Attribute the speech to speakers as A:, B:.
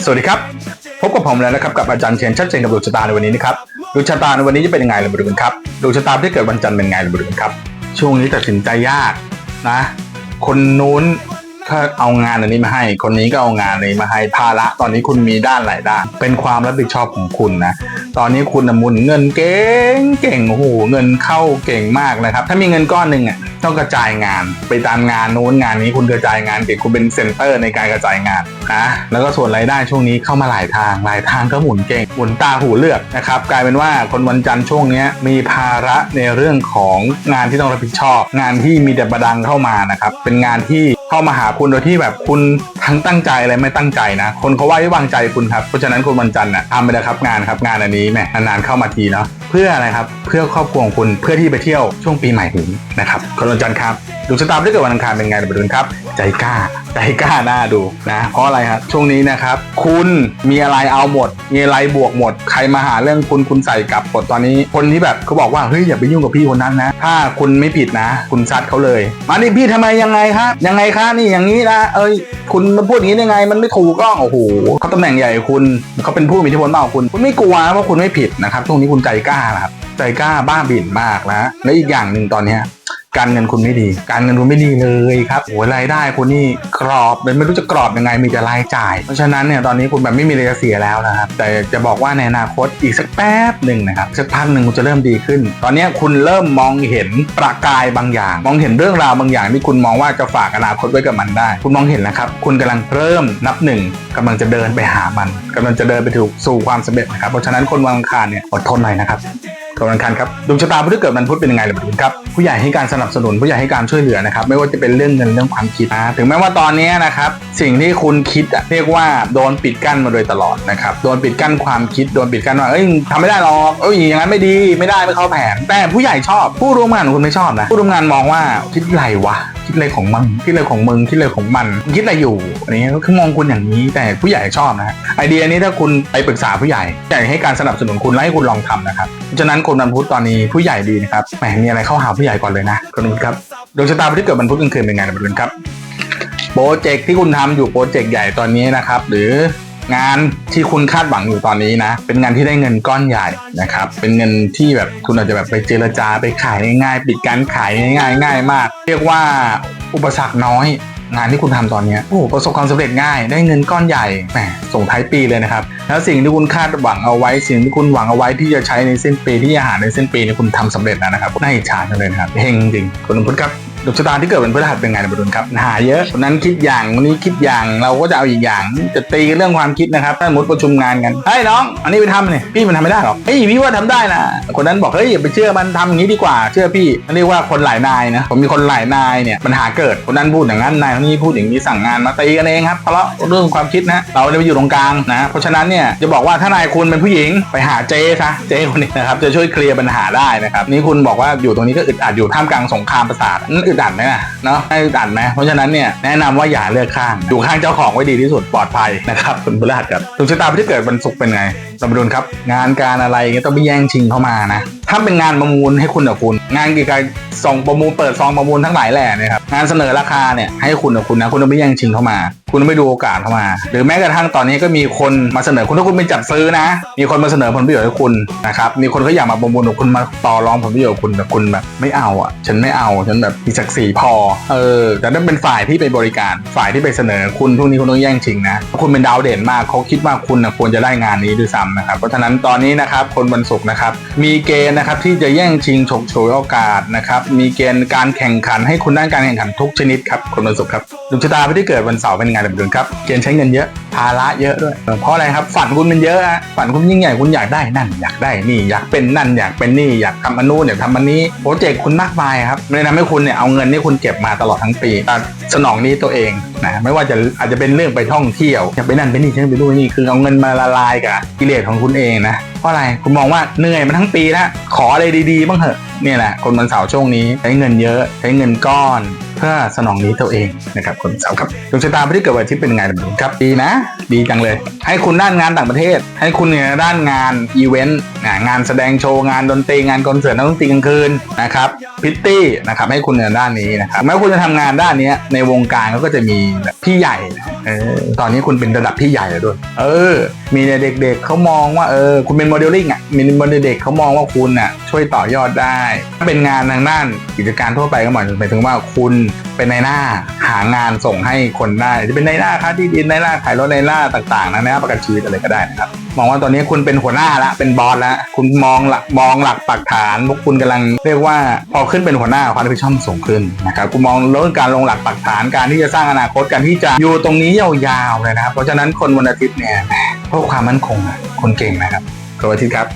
A: สวัสดีครับ พบกับผมแล้วนะครับกับอาจารย์เชนชัดเจนกับดวงชะตาในวันนี้นะครับดวงชะตาในวันนี้จะเป็นยังไงเรามาดูกันครับดวงชะตาที่เกิดวันจันทร์เป็นไงเรามาดูกันครับ ช่วงนี้ตัดสินใจยากนะ คนนู้นก็เอางานอันนี้มาให้ คนนี้ก็เอางานอันนี้มาให้ภาระตอนนี้คุณมีด้านหลายด้าน เป็นความรับผิดชอบของคุณนะ ตอนนี้คุณหมุนเงินเก่งเก่งโอ้โหเงินเข้าเก่งมากนะครับ ถ้ามีเงินก้อนหนึ่งอะต้องกระจายงานไปตามงานโน้นงานนี้คุณกระจายงานเก่งคุณเป็นเซ็นเตอร์ในการกระจายงานนะแล้วก็ส่วนรายได้ช่วงนี้เข้ามาหลายทางหลายทางก็หมุนเก่งหมุนตาหูเลือกนะครับกลายเป็นว่าคนวันจันทร์ช่วงนี้มีภาระในเรื่องของงานที่ต้องรับผิดชอบ งานที่มีแต่บดังเข้ามานะครับเป็นงานที่ เข้ามาหาคุณโดยที่แบบคุณทั้งตั้งใจอะไรไม่ตั้งใจนะ คนเขาไว้วางใจคุณครับ เพราะฉะนั้นคนวันจันทร์น่ะทำไปเลยครับงานครับงานอันนี้แม่นานๆเข้ามาทีเนาะเพื่ออะไรครับเพื่อครอบครัวของคุณเพื่อที่ไปเที่ยวช่วงปีใหม่ถึงนะครับคนวันจันทร์ครับดวงชะตาที่เกิดวันอังคารเป็นไงเดี๋ยวไปดูกันครับ ใจกล้า ใจกล้าหน้าดูนะ เพราะอะไรครับช่วงนี้นะครับ คุณมีอะไรเอาหมด มีอะไรบวกหมด ใครมาหาเรื่องคุณคุณใส่กลับหมดตอนนี้ คนที่แบบเขาบอกว่าเฮ้ยอย่าไปยุ่งกับพี่คนนั้นนะ ถ้าคุณไม่ผิดนะ คุณซัดเขาเลย มาดิพี่ทำไมยังไงครับยังไงคะนี่อย่างนี้นะเอ้ยคุณมาพูดอย่างนี้ได้ไง มันไม่ถูกต้องโอ้โหเขาตำแหน่งใหญ่คุณเขาเป็นผู้มีอิทธิพลมากกว่าคุณ คุณไม่กลัวเพราะคุณไม่ผิดนะครับช่วงนี้คุณใจกล้านะครับ ใจกล้าบ้าบิ่นมากนะและอีกอย่างหนึ่งตอนเนี้ยการเงินคุณไม่ดี การเงินคุณไม่ดีเลยครับโอ้ยรายได้คุณนี่กรอบเป็นไม่รู้จะกรอบยังไงมีแต่รายจ่าย เพราะฉะนั้นเนี่ยตอนนี้คุณแบบไม่มีอะไรจะเสียแล้วนะครับ แต่จะบอกว่าในอนาคตอีกสักแป๊บหนึ่งนะครับสักพักหนึ่งคุณจะเริ่มดีขึ้น ตอนนี้คุณเริ่มมองเห็นประกายบางอย่าง มองเห็นเรื่องราวบางอย่างที่คุณมองว่าจะฝากอนาคตไว้กับมันได้ คุณมองเห็นนะครับ คุณกำลังเริ่มนับหนึ่งกำลังจะเดินไปหามันกำลังจะเดินไปถูกสู่ความสำเร็จนะครับเพราะฉะนั้นคนวันอังคารเนี่ยอดทนหน่อยนะครับ กำลังคันครับดวงชะตาผู้ที่เกิดมันพุธเป็นยังไงล่ะคุณครับผู้ใหญ่ให้การสนับสนุนผู้ใหญ่ให้การช่วยเหลือนะครับไม่ว่าจะเป็นเรื่องเงินเรื่องความคิดนะถึงแม้ว่าตอนนี้นะครับสิ่งที่คุณคิดอะเรียกว่าโดนปิดกั้นมาโดยตลอดนะครับโดนปิดกั้นความคิดโดนปิดกั้นว่าเอ้ยทำไม่ได้หรอกเอ้ยอย่างนั้นไม่ดีไม่ได้ไม่เข้าแผน แต่ผู้ใหญ่ชอบผู้ร่วมงานคุณไม่ชอบนะผู้ร่วมงานมองว่าคิดไรวะ คิดอะไรของมึงคิดอะไรของมึงคิดอะไรของมันคิดอะไรอยู่อันนี้ก็คือมองคุณอย่างนี้แต่ผู้ใหญ่ชอบนะไอเดียนี้ถ้าคุณไปปรึกษาผู้ใหญ่ผู้ใหญ่ให้การสนับสนุนคุณและให้คุณลองทำนะครับเพราะฉะนั้นคนวันพุธตอนนี้ผู้ใหญ่ดีนะครับแหมมีอะไรเข้าหาผู้ใหญ่ก่อนเลยนะคนพุธครับดวงชะตาที่เกิดวันพุธกลางคืนเป็นไงนะคุณครับโปรเจกต์ที่คุณทำอยู่โปรเจกต์ใหญ่ตอนนี้นะครับหรือ งานที่คุณคาดหวังอยู่ตอนนี้นะ เป็นงานที่ได้เงินก้อนใหญ่นะครับ เป็นเงินที่แบบคุณอาจจะแบบไปเจรจาไปขายง่ายๆปิดการขายง่ายๆง่ายมาก เรียกว่าอุปสรรคน้อย งานที่คุณทำตอนนี้โอ้โหประสบความสำเร็จง่าย ได้เงินก้อนใหญ่แหมส่งท้ายปีเลยนะครับ แล้วสิ่งที่คุณคาดหวังเอาไว้ สิ่งที่คุณหวังเอาไว้ที่จะใช้ในเส้นปีที่จะหาในเส้นปีนี่คุณทำสำเร็จแล้วนะครับน่าอิจฉาเลยนะครับเฮงจริงคุณพุทธครับ ดวงชะตาที่เกิดเป็นพฤหัสเป็นไงนะบุญครับหาเยอะคนนั้นคิดอย่างคนนี้คิดอย่างเราก็จะเอาอีกอย่าง จะตีกันเรื่องความคิดนะครับถ้าสมมติประชุมงานกันเฮ้ยน้อง อันนี้ไปทำเนี่ยพี่มันทำไม่ได้หรอกเฮ้ยพี่ว่าทำได้นะคนนั้นบอกเฮ้ยอย่าไปเชื่อมันทำอย่างนี้ดีกว่า เชื่อพี่เรียกว่าคนหลายนายนะผมมีคนหลายนายเนี่ยปัญหาเกิดคนนั้นพูดอย่างนั้นนายคนนี้พูดอย่างนี้สั่งงานมาตีกันเองครับทะเลาะเรื่องความคิดนะเราจะไปอยู่ตรงกลางนะเพราะฉะนั้นเนี่ยจะบอกว่าถ้านายคุณเป็นผู้หญิงไปหาเจ๊ซะเจ๊คนนี้นะครับจะช่วยเคลียร์ปัญหาได้นะครับนี่คุณบอกว่าอยู่ตรงนี้ก็อึดอัดอยู่ท่ามกลางสงครามประสาทนั่นอึดอัดไหมนะเนาะไม่อึดอัดไหมเพราะฉะนั้นเนี่ยแนะนำว่าอย่าเลือกข้าง ดูข้างเจ้าของไว้ดีที่สุดปลอดภัยนะครับคุณพฤหัสครับดวงชะตาที่เกิดวันศุกร์เป็นไง เรามาดูครับ งานการอะไรเงี้ยต้องไม่แย่งชิงเข้ามานะ ถ้าเป็นงานประมูลให้คุณกับคุณ งานเกี่ยวกับส่งประมูลเปิดซองประมูลทั้งหลายแหล่เนี่ยครับงานเสนอราคาเนี่ยให้คุณกับคุณนะคุณต้องไม่แย่งชิงเข้ามา คุณต้องไม่ดูโอกาสเข้ามา หรือแม้กระทั่งตอนนี้ก็มีคนมาเสนอคุณถ้าคุณเป็นจัดซื้อนะ มีคนมาเสนอผลประโยชน์ให้คุณนะครับมีคนเขาอยากมาประมูลกับคุณมาต่อรองผลประโยชน์คุณแต่คุณแบบไม่เอาอะ ฉันไม่เอาฉันแบบมีศักดิ์ศรีพอเออแต่ถ้าเป็นฝ่ายที่ไปบริการฝ่ายที่ไปเสนอคุณพวกนี้คุณต้องแย่งชิงนะคุณเป็นดาวเด่นมากเขาคิดว่าคุณนะควรจะได้งานนี้ด้วยซ้ำนะครับเพราะฉะนั้นตอนนี้นะครับคนวันศุกร์นะครับมีเกณฑ์นะครับที่จะแย่งชิงฉกฉวยโอกาสนะครับมีเกณฑ์การแข่งขันให้คุณด้การแข่งขันทุกชนิดครับคนวันศุกร์ครับดวงชะตาไม่ได้เกิดวันเสาร์เป็นงานเดือนครับเกณฑ์ใช้เงินเยอะ ภาระเยอะด้วย เพราะอะไรครับ ฝันคุณมันเยอะอะฝันคุณยิ่งใหญ่คุณอยากได้นั่น อยากได้นี่อยากเป็นนั่นอยากเป็นนี่อยากทำอันนู้นอยากทำอันนี้โปรเจกต์คุณมากมายครับมันเลยทำให้คุณเนี่ยเอาเงินที่คุณเก็บมาตลอดทั้งปีสนองนี้ตัวเองนะไม่ว่าจะอาจจะเป็นเรื่องไปท่องเที่ยวอยากไปนั่นไปนี่ฉันไปดูนนี่คือเอาเงินมาละลายกับกิเลสของคุณเองนะ เพราะอะไรคุณมองว่าเหนื่อยมาทั้งปีแล้วขออะไรดีๆบ้างเถอะเนี่ยแหละคนวันเสาร์ช่วงนี้ใช้เงินเยอะใช้เงินก้อนเพื่อสนองนี้ตัวเองนะครับคนเสาร์ครับดวงชะตาพฤติเกิดวันอาทิตย์เป็นไงล่ะคุณครับดีนะ ดีจังเลย ให้คุณด้านงานต่างประเทศ ให้คุณในด้านงานอีเวนต์งานแสดงโชว์งานดนตรีงานคอนเสิร์ตนักดนตรีกลางคืนนะครับพิตตี้นะครับให้คุณในด้านนี้นะครับแม้ว่าคุณจะทำงานด้านเนี้ยในวงการเขาก็จะมีพี่ใหญ่ เออตอนนี้คุณเป็นระดับที่ใหญ่แล้วด้วย เออ มีเด็กๆเขามองว่าเออคุณเป็นโมเดลลิ่งอะมีเด็กๆเขามองว่าคุณอะช่วยต่อยอดได้ ถ้าเป็นงานทางด้านกิจการทั่วไปก็หมายหมายถึงว่าคุณเป็นนายหน้าหางานส่งให้คนได้จะเป็นนายหน้าค้าที่ดินนายหน้าขายรถนายหน้าต่างๆนะนายหน้าประกันชีวิตอะไรก็ได้นะครับมองว่าตอนนี้คุณเป็นหัวหน้าละเป็นบอสละคุณมองหลักมองหลักปักฐานพวกคุณกำลังเรียกว่าพอขึ้นเป็นหัวหน้าความรับผิดชอบสูงขึ้นนะครับคุณมองเรื่องการลงหลักปักฐานการที่จะสร้างอนาคตการที่จะอยู่ตรงนี้ยาวๆเลยนะครับ เพราะฉะนั้นคนวันอาทิตย์เนี่ยแหมเพื่อความมั่นคงอะคนเก่งนะครับสวันอาทิตย์ครับ